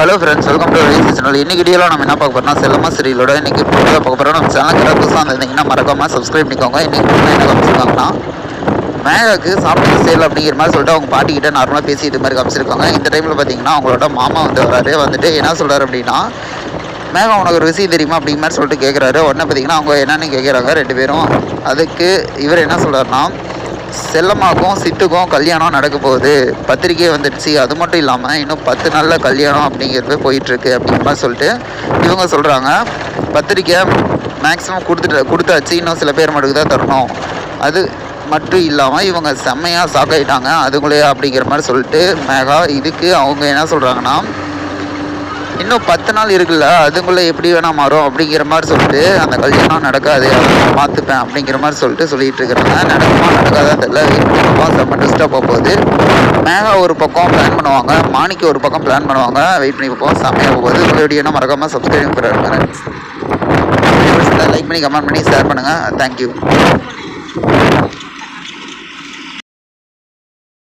Hello friends welcome to Rice channel இன்னைக்கு வீடியோவில் நம்ம என்ன பார்க்க போகிறோம்னா செல்லம்மா சீரியலோட இன்னைக்கு புதுசாக பார்க்க போகிறோம் நம்ம சேனலுக்கு புதுசாக வந்திருந்தீங்கன்னா மறக்காமல் சப்ஸ்கிரைப் பண்ணிக்கோங்க. இன்னைக்கு என்ன காமிச்சிருக்காங்கன்னா மேகாவுக்கு சாப்பிட்டு சேல் அப்படிங்கிற மாதிரி சொல்லிட்டு அவங்க பாட்டிக்கிட்ட நார்மலாக பேசி இது மாதிரி காமிச்சிருக்காங்க. இந்த டைமில் பார்த்தீங்கன்னா அவங்களோட மாமா வந்து வராரு. வந்துட்டு என்ன சொல்கிறார் அப்படின்னா மேகா உனக்கு ஒரு விஷயம் தெரியுமா அப்படிங்கிற மாதிரி சொல்லிட்டு கேட்குறாரு உடனே பார்த்தீங்கன்னா அவங்க என்னென்னு கேட்குறாங்க ரெண்டு பேரும். அதுக்கு இவர் என்ன சொல்கிறாருன்னா செல்லமாக்கும் சிட்டுக்கும் கல்யாணம் நடக்க போகுது. பத்திரிக்கை வந்துடுச்சு. அது மட்டும் இல்லாமல் இன்னும் பத்து நாளில் கல்யாணம் அப்படிங்கிறது போயிட்டுருக்கு அப்படிங்கிற மாதிரி சொல்லிட்டு இவங்க சொல்கிறாங்க பத்திரிக்கை மேக்ஸிமம் கொடுத்துட்டு கொடுத்தாச்சு. இன்னும் சில பேர் மட்டுக்கு தான் தரணும். அது மட்டும் இல்லாமல் இவங்க செம்மையாக சாக்காயிட்டாங்க. அதுங்களே அப்படிங்கிற மாதிரி சொல்லிட்டு மேகா இதுக்கு அவங்க என்ன சொல்கிறாங்கன்னா இன்னும் பத்து நாள் இருக்குல்ல அதுக்குள்ளே எப்படி வேணால் மாறும் அப்படிங்கிற மாதிரி சொல்லிட்டு அந்த கல்யாணம் நடக்காது நான் பார்த்துப்பேன் அப்படிங்கிற மாதிரி சொல்லிட்டு சொல்லிட்டு இருக்கிறாங்க நடக்குமா நடக்காதா தெரியல. வீட்டுக்கு செம்ம டிஸ்டாக போக போகுது மேகா ஒரு பக்கம் பிளான் பண்ணுவாங்க மாணிக்கு ஒரு பக்கம் பிளான் பண்ணுவாங்க. வெயிட் பண்ணி பார்ப்போம். செம்மையாக போகுது. உங்களுடைய வீடியோனா மறக்காமல் சப்ஸ்கிரைப் பண்ணுறாங்க லைக் பண்ணி கமெண்ட் பண்ணி ஷேர் பண்ணுங்கள் தேங்க்யூ